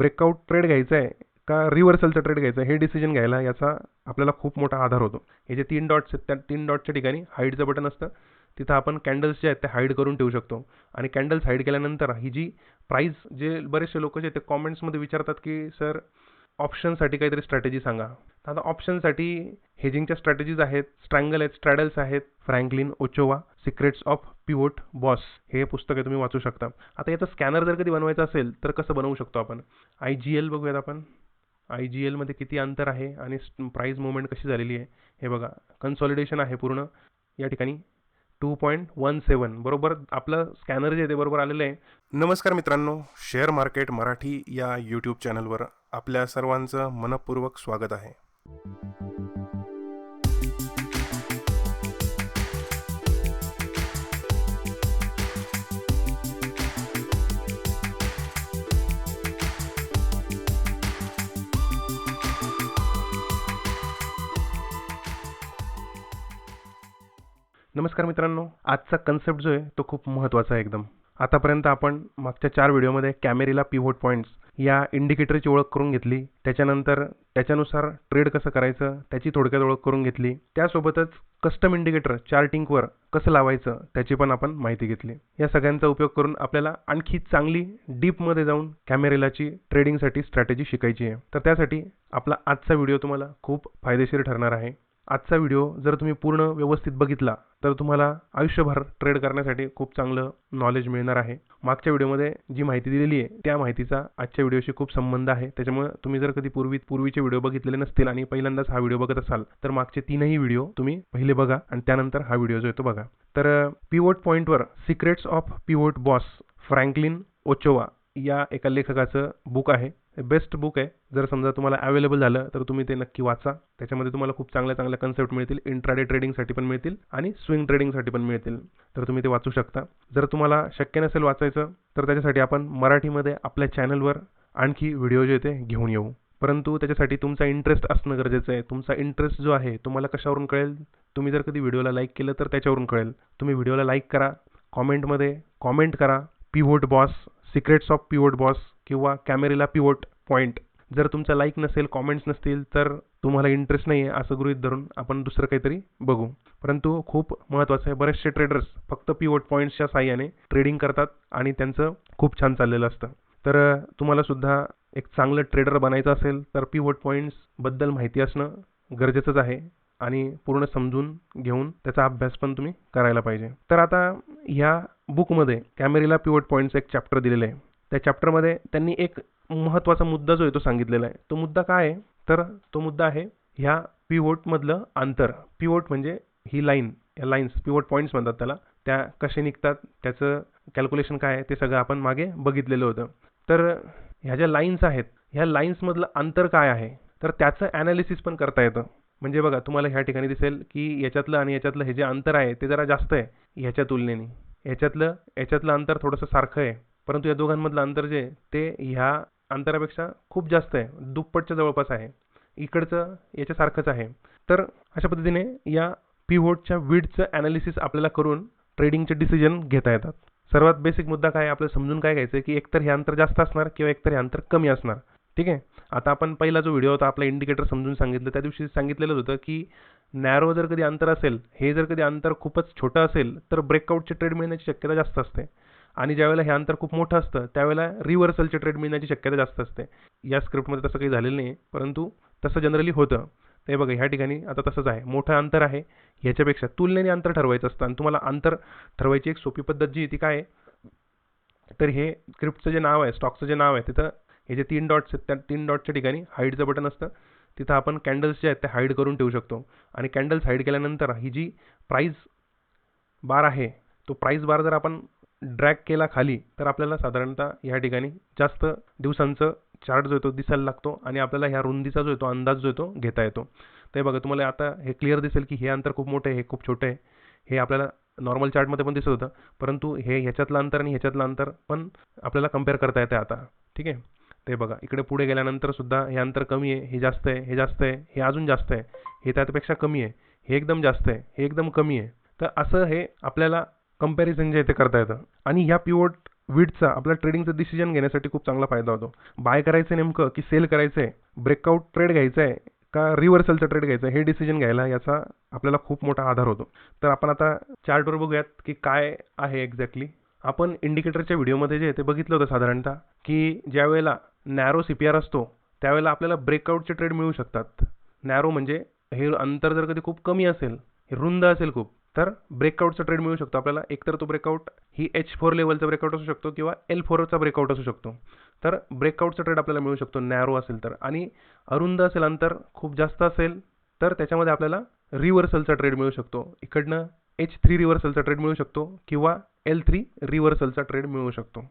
Breakout trade घ्यायचा आहे का रिव्हर्सलचा ट्रेड घ्यायचा आहे हे डिसिजन घ्यायला याचा आपल्याला खूप मोठा आधार होतो. हे जे तीन डॉट्स आहेत त्या तीन डॉटच्या ठिकाणी हाईडचं बटन असतं. तिथं आपण कॅन्डल्स जे आहेत ते हाईड करून ठेवू शकतो. आणि कॅन्डल्स हाईड केल्यानंतर ही जी प्राईस जे बरेचसे लोक जे आहेत ते कॉमेंट्समध्ये विचारतात की सर ऑप्शनसाठी काहीतरी स्ट्रॅटेजी सांगा. आता ऑप्शनसाठी हेजिंगच्या स्ट्रॅटेजीज आहेत स्ट्रँगल आहेत स्ट्रॅडल्स आहेत Franklin Ochoa secrets of pivot boss हे पुस्तक आहे तुम्ही वाचू शकता. आता याचं स्कॅनर जर कधी बनवायचं असेल तर कसं बनवू शकतो आपण? आय जी एल बघूयात आपण. आय जी एलमध्ये किती अंतर आहे आणि प्राईस मुवमेंट कशी झालेली आहे हे बघा. कन्सॉलिडेशन आहे पूर्ण. या ठिकाणी टू पॉईंट वन सेवन बरोबर आपलं स्कॅनर जे आहे ते बरोबर आलेलं आहे. नमस्कार मित्रांनो शेअर मार्केट मराठी या यूट्यूब चॅनलवर आपल्या सर्वांचं मनपूर्वक स्वागत आहे. नमस्कार मित्रांनो आजचा कन्सेप्ट जो आहे तो खूप महत्त्वाचा आहे एकदम. आतापर्यंत आपण मागच्या चार व्हिडिओमध्ये कॅमेरीला पिव्होट पॉईंट्स या इंडिकेटरची ओळख करून घेतली. त्याच्यानंतर त्याच्यानुसार ट्रेड कसं करायचं त्याची थोडक्यात ओळख करून घेतली. त्यासोबतच कस्टम इंडिकेटर चार्टिंगवर कसं लावायचं त्याची पण आपण माहिती घेतली. या सगळ्यांचा उपयोग करून आपल्याला आणखी चांगली डीपमध्ये जाऊन कॅमेरेलाची ट्रेडिंगसाठी स्ट्रॅटेजी शिकायची आहे. तर त्यासाठी आपला आजचा व्हिडिओ तुम्हाला खूप फायदेशीर ठरणार आहे. आजचा व्हिडिओ जर तुम्ही पूर्ण व्यवस्थित बघितला तर तुम्हाला आयुष्यभर ट्रेड करण्यासाठी खूप चांगलं नॉलेज मिळणार आहे. मागच्या व्हिडिओमध्ये जी माहिती दिलेली आहे त्या माहितीचा आजच्या व्हिडिओशी खूप संबंध आहे. त्याच्यामुळे तुम्ही जर कधी पूर्वी पूर्वीचे व्हिडिओ बघितलेले नसतील आणि पहिल्यांदाच हा व्हिडिओ बघत असाल तर मागचे तीनही व्हिडिओ तुम्ही पहिले बघा आणि त्यानंतर हा व्हिडिओ जो आहे तो बघा. तर पिवोट पॉईंटवर secrets of pivot boss Franklin Ochoa या एका लेखकाचं बुक आहे. बेस्ट बुक आहे. जर समजा तुम्हाला अवेलेबल झालं तर तुम्ही ते नक्की वाचा. त्याच्यामध्ये तुम्हाला खूप चांगल्या चांगल्या कन्सेप्ट मिळतील. इंट्राडे ट्रेडिंगसाठी पण मिळतील आणि स्विंग ट्रेडिंगसाठी पण मिळतील. तर तुम्ही ते वाचू शकता. जर तुम्हाला शक्य नसेल वाचायचं तर त्याच्यासाठी आपण मराठीमध्ये आपल्या चॅनलवर आणखी व्हिडिओ जे ते घेऊन येऊ. परंतु त्याच्यासाठी तुमचा इंटरेस्ट असणं गरजेचं आहे. तुमचा इंटरेस्ट जो आहे तुम्हाला कशावरून कळेल? तुम्ही जर कधी व्हिडिओला लाईक केलं तर त्याच्यावरून कळेल. तुम्ही व्हिडिओला लाईक करा. कॉमेंटमध्ये कॉमेंट करा. Pivot boss secrets of pivot boss किंवा कॅमेरेला पिवोट पॉईंट जर तुमचा लाईक नसेल कॉमेंट्स नसतील तर तुम्हाला इंटरेस्ट नाही आहे असं गृहीत धरून आपण दुसरं काहीतरी बघू. परंतु खूप महत्त्वाचं आहे बरेचसे ट्रेडर्स फक्त पिवोट पॉईंट्सच्या साह्याने ट्रेडिंग करतात आणि त्यांचं खूप छान चाललेलं असतं. तर तुम्हाला सुद्धा एक चांगलं ट्रेडर बनायचं असेल तर पिवोट पॉईंट्सबद्दल माहिती असणं गरजेचंच आहे आणि पूर्ण समजून घेऊन त्याचा अभ्यास पण तुम्ही करायला पाहिजे. तर आता ह्या बुकमध्ये कॅमेरेला पिवट पॉईंटचं एक चॅप्टर दिलेलं आहे. त्या चॅप्टरमध्ये त्यांनी एक महत्त्वाचा मुद्दा जो आहे तो सांगितलेला आहे. तो मुद्दा काय आहे? तर तो मुद्दा आहे ह्या पिवोटमधलं अंतर. पिवोट म्हणजे ही लाईन या लाईन्स पिवोट पॉईंट्स म्हणतात त्याला. त्या कसे निघतात? त्याचं कॅल्क्युलेशन काय आहे? ते सगळं आपण मागे बघितलेलं होतं. तर ह्या ज्या लाईन्स आहेत ह्या लाईन्समधलं अंतर काय आहे? तर त्याचं ॲनालिसिस पण करता येतं. म्हणजे बघा तुम्हाला ह्या ठिकाणी दिसेल की याच्यातलं आणि याच्यातलं हे जे अंतर आहे ते जरा जास्त आहे. ह्याच्या तुलनेने. याच्यातलं याच्यातलं अंतर थोडंसं सारखं आहे. परंतु या दोघांमधलं अंतर जे ते ह्या अंतरापेक्षा खूप जास्त आहे. दुप्पटच्या जवळपास आहे. इकडचं याच्यासारखंच आहे. तर अशा पद्धतीने या पिव्होटच्या विडचं ॲनालिसिस आपल्याला करून ट्रेडिंगचे डिसिजन घेता येतात. सर्वात बेसिक मुद्दा काय आपल्याला समजून काय घ्यायचं की एकतर हे अंतर जास्त असणार किंवा एकतर हे अंतर कमी असणार? ठीक आहे? आता आपण पहिला जो व्हिडिओ होता आपला इंडिकेटर समजून सांगितलं. त्या दिवशी सांगितलेलं होतं की नॅरो जर कधी अंतर असेल हे जर कधी अंतर खूपच छोटं असेल तर ब्रेकआउटचे ट्रेड मिळण्याची शक्यता जास्त असते. आणि ज्यावेळेला हे अंतर खूप मोठं असतं त्यावेळेला रिव्हर्सलचे ट्रेड मिळण्याची शक्यता जास्त असते. या स्क्रिप्टमध्ये तसं काही झालेलं नाही परंतु तसं जनरली होतं. ते बघा ह्या ठिकाणी आता तसंच आहे. मोठं अंतर आहे. ह्याच्यापेक्षा तुलनेने अंतर ठरवायचं असतं आणि तुम्हाला अंतर ठरवायची एक सोपी पद्धत जी ती काय तर हे स्क्रिप्टचं जे नाव आहे स्टॉकचं जे नाव आहे तिथं हे जे तीन डॉट्स आहेत त्या तीन डॉटच्या ठिकाणी हाईडचं बटन असतं. तिथं आपण कॅन्डल्स जे आहेत ते हाईड करून ठेवू शकतो. आणि कॅन्डल्स हाईड केल्यानंतर ही जी प्राईज बार आहे तो प्राईज बार जर आपण ड्रॅग केला खाली तर आपल्याला साधारणतः ह्या ठिकाणी जास्त दिवसांचं चार्ट जो आहे तो दिसायला लागतो आणि आपल्याला ह्या रुंदीचा जो आहे तो अंदाज जो आहे तो घेता येतो. तर बघा तुम्हाला आता हे क्लिअर दिसेल की हे अंतर खूप मोठं आहे हे खूप छोटं आहे. हे आपल्याला नॉर्मल चार्टमध्ये पण दिसत होतं परंतु हे ह्याच्यातलं अंतर आणि ह्याच्यातलं अंतर पण आपल्याला कंपेअर करता येतं आता. ठीक आहे? ते बघा इकडे पुढे गेल्यानंतर सुद्धा हे अंतर कमी आहे हे जास्त आहे हे जास्त आहे हे अजून जास्त आहे हे त्यापेक्षा कमी आहे हे एकदम जास्त आहे हे एकदम कमी आहे. तर असं हे आपल्याला कंपॅरिझन जे आहे ते करता येतं. आणि ह्या पिवट विडचा आपला ट्रेडिंगचं डिसिजन घेण्यासाठी खूप चांगला फायदा होतो. बाय करायचं नेमकं की सेल करायचं आहे ब्रेकआउट ट्रेड घ्यायचा आहे का रिव्हर्सलचं ट्रेड घ्यायचं आहे हे डिसिजन घ्यायला याचा आपल्याला खूप मोठा आधार होतो. तर आपण आता चार्टवर बघूयात की काय आहे एक्झॅक्टली आपण इंडिकेटरच्या व्हिडिओमध्ये जे ते बघितलं होतं साधारणतः की ज्या वेळेला नॅरो सी पी आर असतो त्यावेळेला आपल्याला ब्रेकआउटचे ट्रेड मिळू शकतात. नॅरो म्हणजे हे अंतर जर कधी खूप कमी असेल हे रुंद असेल खूप तर ब्रेकआउटचा ट्रेड मिळू शकतो. आपल्याला एकतर तो ब्रेकआउट ही एच फोर लेवलचा ब्रेकआउट असू शकतो किंवा एल फोरचा ब्रेकआउट असू शकतो. तर ब्रेकआउटचा ट्रेड आपल्याला मिळू शकतो. नॅरो असेल तर. आणि अरुंद असेल अंतर खूप जास्त असेल तर त्याच्यामध्ये आपल्याला रिव्हर्सलचा ट्रेड मिळू शकतो. इकडनं एच थ्री रिव्हर्सलचा ट्रेड मिळू शकतो किंवा एल थ्री रिव्हर्सलचा ट्रेड मिळू शकतो.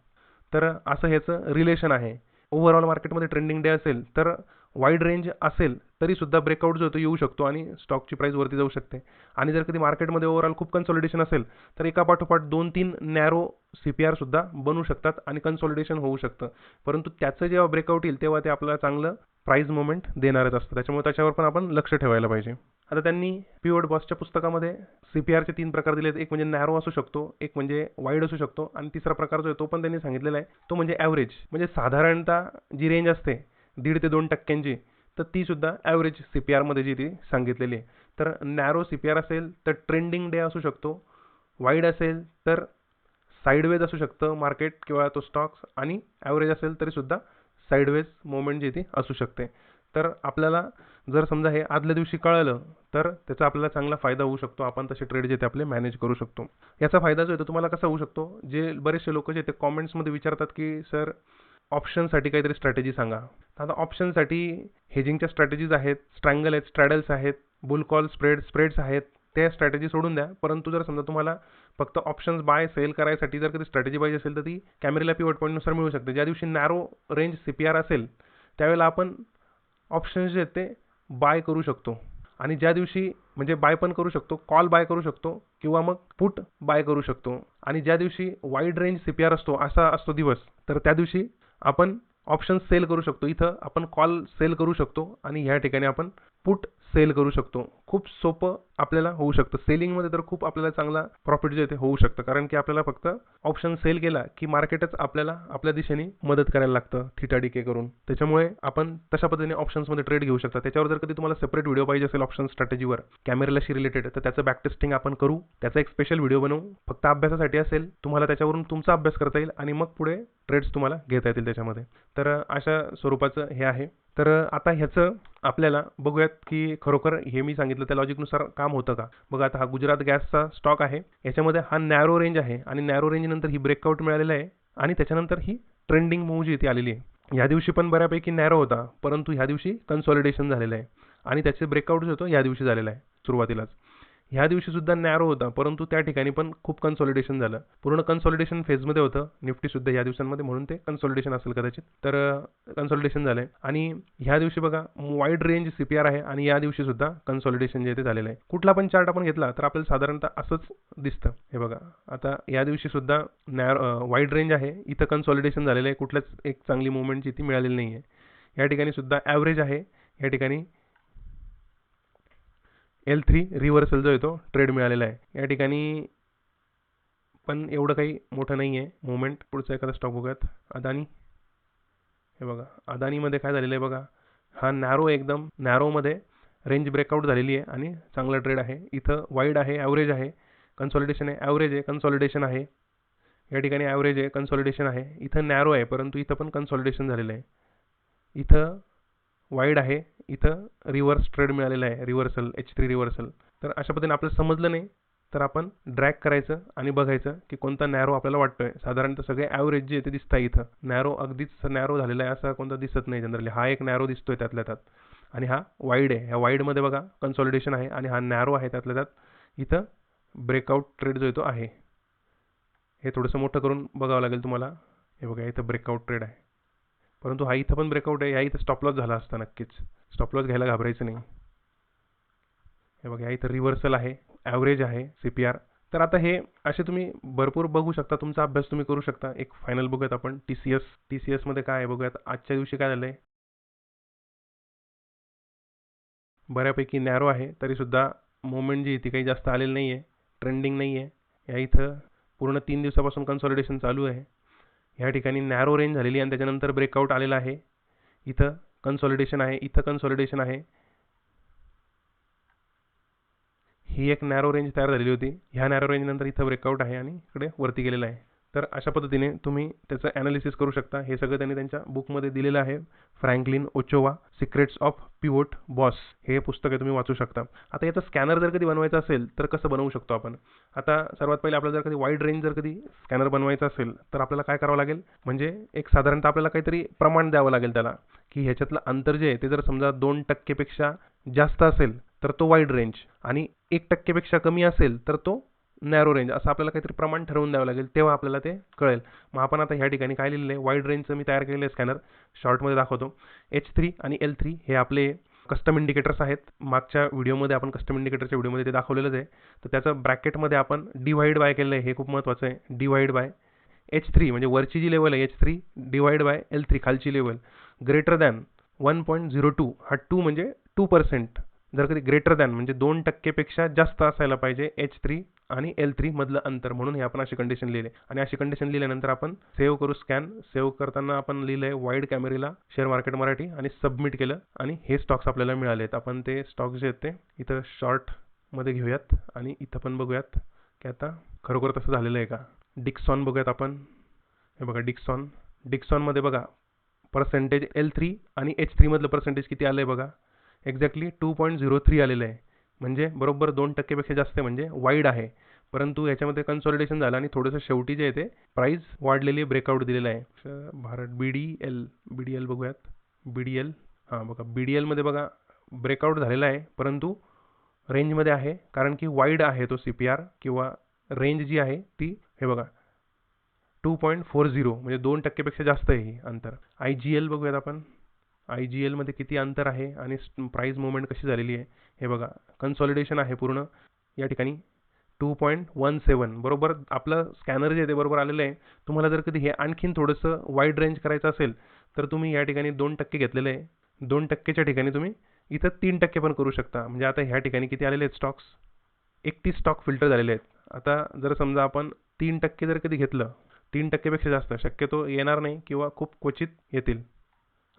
तर असं ह्याचं रिलेशन आहे. ओव्हरऑल मार्केटमध्ये ट्रेंडिंग डे असेल तर वाईड रेंज असेल तरीसुद्धा ब्रेकआउट जो तो येऊ शकतो आणि स्टॉकची प्राईस वरती जाऊ शकते. आणि जर कधी मार्केटमध्ये ओव्हरऑल खूप कन्सॉलिडेशन असेल तर एका पाठोपाठ दोन तीन नॅरो सी पी आरसुद्धा बनू शकतात आणि कन्सॉलिडेशन होऊ शकतं. परंतु त्याचं जेव्हा ब्रेकआउट येईल तेव्हा ते आपल्याला चांगलं प्राईज मुवमेंट देणारच असतं. त्याच्यामुळे त्याच्यावर पण आपण लक्ष ठेवायला पाहिजे. आता त्यांनी पिओड बॉसच्या पुस्तकामध्ये सी पी आरचे तीन प्रकार दिले आहेत एक म्हणजे नॅरो असू शकतो एक म्हणजे वाईड असू शकतो आणि तिसरा प्रकार जो आहे तो पण त्यांनी सांगितलेला आहे. तो म्हणजे ॲव्हरेज म्हणजे साधारणतः जी रेंज असते दीड ते दोन टक्क्यांची तर ती सुद्धा ॲव्हरेज सी पी आरमध्ये जी ती सांगितलेली आहे. तर नॅरो सी पी आर असेल तर ट्रेंडिंग डे असू शकतो. वाईड असेल तर साईडवेज असू शकतं मार्केट किंवा तो स्टॉक्स आणि ॲव्हरेज असेल तरीसुद्धा साईडवेज मुवमेंट जी ती असू शकते. तर आपल्याला जर समजा हे आदल्या दिवशी कळलं तर त्याचा आपल्याला चांगला फायदा होऊ शकतो. आपण तसे ट्रेड जे ते आपले मॅनेज करू शकतो. याचा फायदा जो आहे तो तुम्हाला कसा होऊ शकतो? जे बरेचसे लोक जे ते कॉमेंट्समध्ये विचारतात की सर ऑप्शनसाठी काहीतरी स्ट्रॅटेजी सांगा. आता ऑप्शनसाठी हेजिंगच्या स्ट्रॅटेजीज आहेत स्ट्रँगल आहेत स्ट्रॅडल्स आहेत बुल कॉल स्प्रेड स्प्रेड्स आहेत त्या स्ट्रॅटेजी सोडून द्या. परंतु जर समजा तुम्हाला फक्त ऑप्शन्स बाय सेल करायसाठी जर कधी स्ट्रॅटेजी पाहिजे असेल तर ती कॅमेरेला पिवट पॉईंटनुसार मिळू शकते. ज्या दिवशी narrow range C P R असेल त्यावेळेला आपण ऑप्शन्स जे आहेत ते बाय करू शकतो. आणि ज्या दिवशी म्हणजे बाय पण करू शकतो कॉल बाय करू शकतो किंवा मग पुट बाय करू शकतो. आणि ज्या दिवशी wide range C P R असतो असा असतो दिवस तर त्या दिवशी आपण ऑप्शन सेल करू शकतो. इथं आपण कॉल सेल करू शकतो आणि ह्या ठिकाणी आपण पुट सेल करू शकतो. खूप सोपं आपल्याला होऊ शकतं. सेलिंगमध्ये तर खूप आपल्याला चांगला प्रॉफिट जे ते होऊ शकतं. कारण की आपल्याला फक्त ऑप्शन सेल केला की मार्केटच आपल्याला आपल्या दिशेने मदत करायला लागतं थिटा डिके करून. त्याच्यामुळे आपण तशा पद्धतीने ऑप्शन्समध्ये ट्रेड घेऊ शकता. त्याच्यावर जर कधी तुम्हाला सेपरेट व्हिडिओ पाहिजे असेल ऑप्शन स्ट्रॅटेजीवर कॅमेराशी रिलेटेड तर त्याचं बॅक टेस्टिंग आपण करू. त्याचा एक स्पेशल व्हिडिओ बनवू. फक्त अभ्यासासाठी असेल तुम्हाला त्याच्यावरून तुमचा अभ्यास करता येईल आणि मग पुढे ट्रेड्स तुम्हाला घेता येतील त्याच्यामध्ये. तर अशा स्वरूपाचं हे आहे. तर आता ह्याचं आपल्याला बघूयात की खरोखर हे मी सांगितलं त्या लॉजिकनुसार काम होतं का? बघा आता हा गुजरात गॅसचा स्टॉक आहे. याच्यामध्ये हा नॅरो रेंज आहे आणि नॅरो रेंजनंतर ही ब्रेकआउट मिळालेलं आहे आणि त्याच्यानंतर ही ट्रेंडिंग मूव जी इथे आलेली आहे. या दिवशी पण बऱ्यापैकी नॅरो होता परंतु ह्या दिवशी कन्सॉलिडेशन झालेलं आहे आणि त्याचे ब्रेकआउट जो होतो या दिवशी झालेला आहे. सुरुवातीलाच. ह्या दिवशी सुद्धा नॅरो होता परंतु त्या ठिकाणी पण खूप कन्सॉलिडेशन झालं. पूर्ण कन्सॉलिडेशन फेजमध्ये होतं. निफ्टीसुद्धा या दिवसांमध्ये म्हणून ते कन्सॉलिडेशन असेल कदाचित. तर कन्सॉलिडेशन झालं आहे आणि ह्या दिवशी बघा wide range C P R आहे आणि या दिवशी सुद्धा कन्सॉलिडेशन जे ते झालेलं आहे. कुठला पण चार्ट आपण घेतला तर आपल्याला साधारणतः असंच दिसतं. हे बघा आता या दिवशी सुद्धा नॅरो वाईड रेंज आहे. इथं कन्सॉलिडेशन झालेलं आहे. कुठल्याच एक चांगली मुवमेंटची ती मिळालेली नाही आहे या ठिकाणी सुद्धा ॲव्हरेज आहे. या ठिकाणी एल थ्री रिव्हर्सल जो आहे तो ट्रेड मिळालेला आहे. या ठिकाणी पण एवढं काही मोठं नाही आहे. मुवमेंट पुढचा एखादा स्टॉक बघूयात. अदानी. हे बघा अदानीमध्ये काय झालेलं आहे बघा. हा नॅरो एकदम. नॅरोमध्ये रेंज ब्रेकआउट झालेली आहे आणि चांगला ट्रेड आहे. इथं वाईड आहे ॲव्हरेज आहे. कन्सॉलिडेशन आहे ॲव्हरेज आहे कन्सॉलिडेशन आहे. या ठिकाणी ॲव्हरेज आहे कन्सॉलिडेशन आहे. इथं नॅरो आहे परंतु इथं पण कन्सॉलिडेशन झालेलं आहे. इथं वाईड आहे. इथं रिव्हर्स ट्रेड मिळालेला आहे. रिव्हर्सल एच थ्री रिव्हर्सल तर अशा पद्धतीने आपल्याला समजलं नाही तर आपण ड्रॅग करायचं आणि बघायचं की कोणता नॅरो आपल्याला वाटतोय. साधारणतः सगळे ॲव्हरेज जे ते दिसतं इथं. नॅरो अगदीच नॅरो झालेला आहे असा कोणता दिसत नाही जनरली हा एक नॅरो दिसतोय त्यातल्या त्यात. आणि हा वाईड आहे. ह्या वाईडमध्ये बघा कन्सॉलिडेशन आहे आणि हा नॅरो आहे त्यातल्या त्यात. इथं ब्रेकआउट ट्रेड जो येतो आहे. हे थोडंसं मोठं करून बघावं लागेल तुम्हाला. हे बघा इथं ब्रेकआउट ट्रेड आहे. परंतु हा इथं पण ब्रेकआउट आहे. या इथं स्टॉपलॉस झाला असता नक्कीच. स्टॉपलॉस घ्यायला घाबरायचं नाही. हे बघा या इथं रिव्हर्सल आहे. ॲव्हरेज आहे सी पी आर तर आता हे असे तुम्ही भरपूर बघू शकता. तुमचा अभ्यास तुम्ही करू शकता. एक फायनल बघूयात आपण. T C S T C एसमध्ये काय आहे बघूयात. आजच्या दिवशी काय झालं आहे बऱ्यापैकी नॅरो आहे. तरीसुद्धा मुवमेंट जी ती काही जास्त आलेली नाही आहे ट्रेंडिंग नाही आहे या इथं पूर्ण तीन दिवसापासून कन्सॉलिडेशन चालू आहे. ह्या ठिकाणी नॅरो रेंज झालेली आणि त्याच्यानंतर ब्रेकआउट आलेला आहे. इथं कन्सॉलिडेशन आहे इथं कन्सॉलिडेशन आहे. ही एक नॅरो रेंज तयार झालेली होती. ह्या नॅरो रेंजनंतर इथं ब्रेकआउट आहे आणि इकडे वरती गेलेलं आहे. तर अशा पद्धतीने तुम्ही त्याचं ॲनालिसिस करू शकता. हे सगळं त्यांनी त्यांच्या बुकमध्ये दिलेलं आहे. Franklin Ochoa secrets of pivot boss हे पुस्तक आहे तुम्ही वाचू शकता. आता याचा स्कॅनर जर कधी बनवायचा असेल तर कसं बनवू शकतो आपण? आता सर्वात पहिले आपल्याला जर कधी वाईड रेंज जर कधी स्कॅनर बनवायचा असेल तर आपल्याला काय करावं लागेल? म्हणजे एक साधारणतः आपल्याला काहीतरी प्रमाण द्यावं लागेल त्याला. की ह्याच्यातलं अंतर जे आहे ते जर समजा दोन टक्केपेक्षा जास्त असेल तर तो वाईड रेंज आणि एक टक्केपेक्षा कमी असेल तर तो नॅरो रेंज असं आपल्याला काहीतरी प्रमाण ठरवून द्यावं लागेल तेव्हा आपल्याला ते कळेल. मग आपण आता ह्या ठिकाणी काय लिहिलेलं आहे वाईड रेंजचं मी तयार केलेलं आहे स्कॅनर शॉर्टमध्ये दाखवतो. एच थ्री आणि एल थ्री हे आपले कस्टम इंडिकेटर्स आहेत. मागच्या व्हिडिओमध्ये आपण कस्टम इंडिकेटरच्या व्हिडिओमध्ये ते दाखवलेलंच आहे. तर त्याचं ब्रॅकेटमध्ये आपण डिवाईड बाय केलेलं आहे. हे खूप महत्त्वाचं आहे. डिवाईड बाय एच थ्री म्हणजे वरची जी लेवल आहे H three divide by L three खालची level greater than one point zero two हा टू म्हणजे टू पर्सेंट जर कधी ग्रेटर दॅन म्हणजे दोन टक्केपेक्षा जास्त असायला पाहिजे एच थ्री आणि एल थ्री मधलं अंतर म्हणून हे आपण अशी कंडिशन लिहिले. आणि अशी कंडिशन लिहिल्यानंतर आपण सेव्ह करू स्कॅन सेव्ह करताना आपण लिहिलंय wide Camarilla share market Marathi आणि सबमिट केलं. आणि हे स्टॉक्स आपल्याला मिळाले आहेत. आपण ते स्टॉक्स जे आहेत ते इथं शॉर्टमध्ये घेऊयात आणि इथं पण बघूयात की आता खरोखर तसं झालेलं आहे का? डिक्सॉन बघूयात आपण. हे बघा डिक्सॉन डिक्सॉनमध्ये बघा पर्सेंटेज एल थ्री आणि एच थ्रीमधलं पर्सेंटेज किती आलं आहे बघा? Exactly two point zero three आलेलं आहे. म्हणजे बरोबर दोन टक्केपेक्षा जास्त म्हणजे वाईड आहे. परंतु याच्यामध्ये कन्सॉलिडेशन झालं आणि थोडंसं शेवटी जे आहे ते प्राईस वाढलेली ब्रेकआउट दिलेलं आहे. Bharat B D L B D L बघूयात. बी डी एल हां बघा. बी डी एलमध्ये बघा ब्रेकआउट झालेला आहे परंतु रेंजमध्ये आहे. कारण की वाईड आहे तो सी पी आर किंवा रेंज जी आहे ती हे बघा टू पॉईंट फोर झिरो म्हणजे दोन टक्केपेक्षा जास्त आहे ही अंतर. आय जी एल बघूयात आपण. आय जी एलमध्ये किती अंतर आहे आणि प्राईस मुवमेंट कशी झालेली आहे हे बघा. कन्सॉलिडेशन आहे पूर्ण. या ठिकाणी टू पॉईंट वन सेवन बरोबर आपलं स्कॅनर जे आहे ते बरोबर आलेलं आहे. तुम्हाला जर कधी हे आणखीन थोडंसं वाईड रेंज करायचं असेल तर तुम्ही या ठिकाणी दोन टक्के घेतलेलं आहे. दोन टक्केच्या ठिकाणी तुम्ही इथं तीन टक्के पण करू शकता. म्हणजे आता ह्या ठिकाणी किती आलेले आहेत स्टॉक्स एकतीस स्टॉक फिल्टर झालेले आहेत. आता जर समजा आपण तीन टक्के जर कधी घेतलं तीन टक्केपेक्षा जास्त शक्यतो येणार नाही किंवा खूप क्वचित येतील.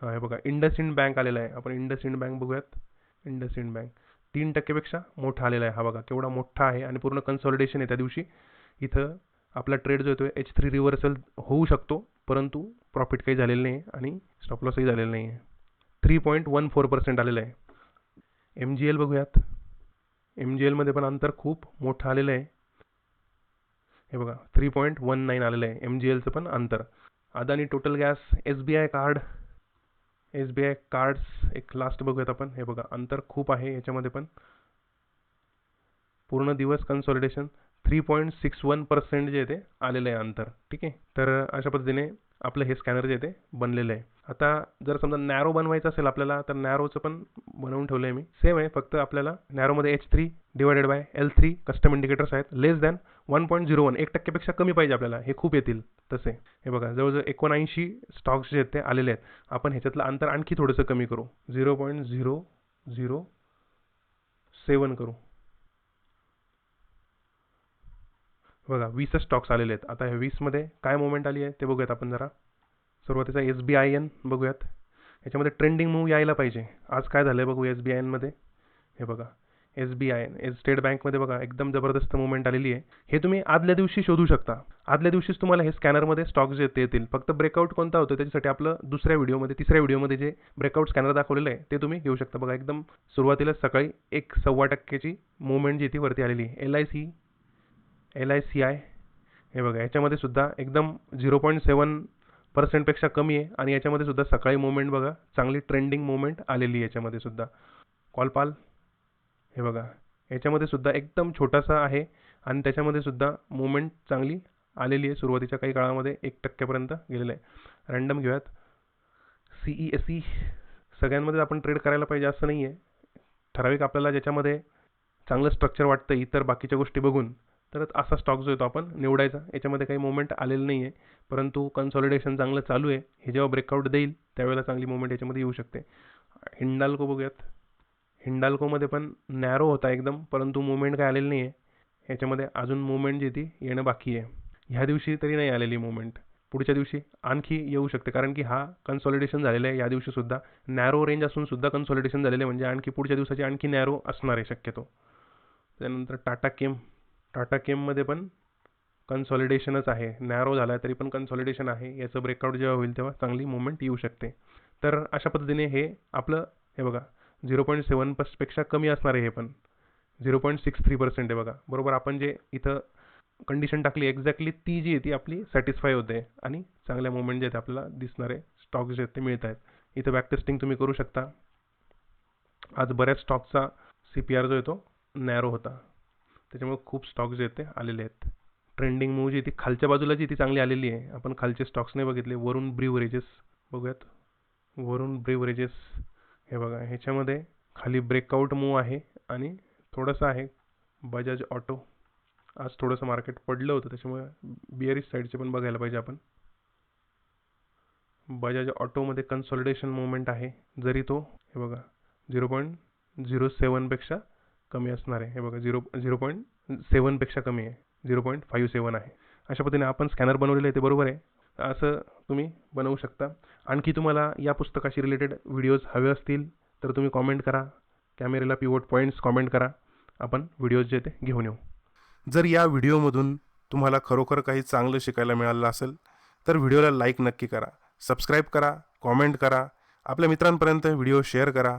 हे बघा इंडसइंड बँक आलेला आहे. आपण इंडसइंड बँक बघूयात. IndusInd bank. तीन टक्केपेक्षा मोठा आलेला आहे हा बघा. केवढा मोठा आहे आणि पूर्ण कन्सॉलिडेशन आहे त्या दिवशी. इथं आपला ट्रेड जो येतो एच थ्री रिव्हर्सल होऊ शकतो परंतु प्रॉफिट काही झालेलं नाही आणि स्टॉप लॉसही झालेलं नाही आहे three point one four percent आलेलं आहे. एम जी एल बघूयात. एम जी एलमध्ये पण अंतर खूप मोठं आलेलं आहे. हे बघा थ्री पॉईंट वन नाईन आलेलं आहे एम जी एलचं पण अंतर. Adani total gas S B I card S B I cards एक लास्ट बघूयात आपण. हे बघा अंतर खूप आहे याच्यामध्ये पण. पूर्ण दिवस consolidation three point six one percent जे आहे ते आलेलं आहे अंतर. ठीक आहे? तर अशा पद्धतीने आपलं हे स्कॅनर जे आहे ते बनलेलं आहे. आता जर समजा नॅरो बनवायचं असेल आपल्याला तर नॅरोचं पण बनवून ठेवलं आहे मी. सेम आहे फक्त आपल्याला नॅरोमध्ये H three divided by L three custom indicators आहेत. Less than one point zero one एक टक्केपेक्षा कमी पाहिजे आपल्याला. हे खूप येतील. तसे. हे बघा जवळजवळ एकोणऐंशी स्टॉक्स जे आहेत ते आलेले आहेत. आपण ह्याच्यातलं अंतर आणखी थोडंसं कमी करू. Zero point zero zero seven करू. बघा वीसच स्टॉक्स आलेले आहेत. आता ह्या वीसमध्ये काय मुवमेंट आली आहे ते बघूयात आपण जरा. सुरुवातीचा एस बी आय एन बघूयात. याच्यामध्ये ट्रेंडिंग मूव यायला पाहिजे. आज काय झालं आहे बघू एस बी आय एनमध्ये हे बघा. S B I N state बँकमध्ये बघा एकदम जबरदस्त मुवमेंट आलेली आहे. हे तुम्ही आदल्या दिवशी शोधू शकता. आदल्या दिवशीच तुम्हाला हे स्कॅनरमध्ये स्टॉक्स जे येतील. फक्त ब्रेकआउट कोणता होतं त्याच्यासाठी आपलं दुसऱ्या व्हिडिओमध्ये तिसऱ्या व्हिडिओमध्ये जे ब्रेकआउट स्कॅनर दाखवलेलं आहे ते तुम्ही घेऊ शकता बघा. एकदम सुरुवातीला सकाळी एक सव्वा टक्क्याची मुवमेंट जी ती वरती आलेली आहे. L I C L I C I हे बघा. याच्यामध्ये सुद्धा एकदम झिरो पॉईंट सेवन पर्सेंटपेक्षा कमी आहे. आणि याच्यामध्ये सुद्धा सकाळी मुवमेंट बघा चांगली ट्रेंडिंग मुवमेंट आलेली आहे याच्यामध्ये सुद्धा. कॉलपाल हे बघा. याच्यामध्ये सुद्धा एकदम छोटासा आहे. आणि त्याच्यामध्ये सुद्धा मुवमेंट चांगली आलेली आहे. सुरुवातीच्या काही काळामध्ये एक टक्क्यापर्यंत गेलेलं आहे. रँडम घेऊयात. सी ई एस सी सगळ्यांमध्ये आपण ट्रेड करायला पाहिजे असं नाही आहे ठराविक आपल्याला ज्याच्यामध्ये चांगलं स्ट्रक्चर वाटतं इतर बाकीच्या गोष्टी बघून तर असा स्टॉक जो येतो आपण निवडायचा. याच्यामध्ये काही मुवमेंट आलेलं नाही आहे परंतु कन्सॉलिडेशन चांगलं चालू आहे. हे जेव्हा ब्रेकआउट देईल त्यावेळेला चांगली मुवमेंट याच्यामध्ये येऊ शकते. हिंडाल्को बघूयात. हिंडाल्कोमध्ये पण नॅरो होता एकदम परंतु मुवमेंट काय आलेली नाही आहे ह्याच्यामध्ये अजून मुवमेंट जी ती येणं बाकी आहे. ह्या दिवशी तरी नाही आलेली मुवमेंट पुढच्या दिवशी आणखी येऊ शकते. कारण की हा कन्सॉलिडेशन झालेला आहे. या दिवशीसुद्धा नॅरो रेंज असूनसुद्धा कन्सॉलिडेशन झालेलं आहे. म्हणजे आणखी पुढच्या दिवसाची आणखी नॅरो असणार आहे शक्यतो. त्यानंतर टाटा केम. टाटा केममध्ये पण कन्सॉलिडेशनच आहे. नॅरो झाला तरी पण कन्सॉलिडेशन आहे. याचं ब्रेकआउट जेव्हा होईल तेव्हा चांगली मुवमेंट येऊ शकते. तर अशा पद्धतीने हे आपलं हे बघा झिरो पॉईंट सेवन पर्सपेक्षा कमी असणार आहे हे पण. Zero point six three percent आहे बघा. बरोबर आपण जे इथं कंडिशन टाकली एक्झॅक्टली ती जी आहे ती आपली सॅटिस्फाय होते. आणि चांगल्या मुवमेंट जे आहेत आपल्याला दिसणारे स्टॉक्स जे आहेत ते मिळत आहेत इथं बॅक टेस्टिंग तुम्ही करू शकता. आज बऱ्याच स्टॉकचा सी पी आर जो आहे तो नॅरो होता. त्याच्यामुळे खूप स्टॉक्स जे आहेत ते आलेले आहेत. ट्रेंडिंग मूव जी ती खालच्या बाजूला जी ती चांगली आलेली आहे. आपण खालचे स्टॉक्स नाही बघितले. वरून ब्रिवरेजेस बघूयात. वरून ब्रिवरेजेस हे बघा. ह्याच्यामध्ये खाली ब्रेकआउट मूव आहे आणि थोडंसं आहे बजाज ऑटो आज थोडंसं मार्केट पडलं होतं. त्याच्यामुळे बिअरिश साईडचे पण बघायला पाहिजे आपण. बजाज ऑटोमध्ये कन्सॉलिडेशन मुवमेंट आहे. जरी तो हे बघा झिरो पॉईंट झिरो सेवनपेक्षा कमी असणार आहे. हे बघा झिरो झिरो पॉईंट सेवनपेक्षा कमी आहे. झिरो पॉईंट फाईव्ह सेवन आहे. अशा पद्धतीने आपण स्कॅनर बनवलेलं आहे ते बरोबर आहे. असं तुम्ही बनवू शकता. आणखी तुम्हाला या पुस्तकाशी रिलेटेड व्हिडिओज हवे असतील तर तुम्ही कॉमेंट करा. कॅमेरेला पिवट पॉईंट्स कॉमेंट करा. आपण व्हिडिओज जे ते घेऊन येऊ. जर या व्हिडिओमधून तुम्हाला खरोखर काही चांगलं शिकायला मिळालं असेल तर व्हिडिओला लाईक नक्की करा. सबस्क्राईब करा कॉमेंट करा. आपल्या मित्रांपर्यंत व्हिडिओ शेअर करा.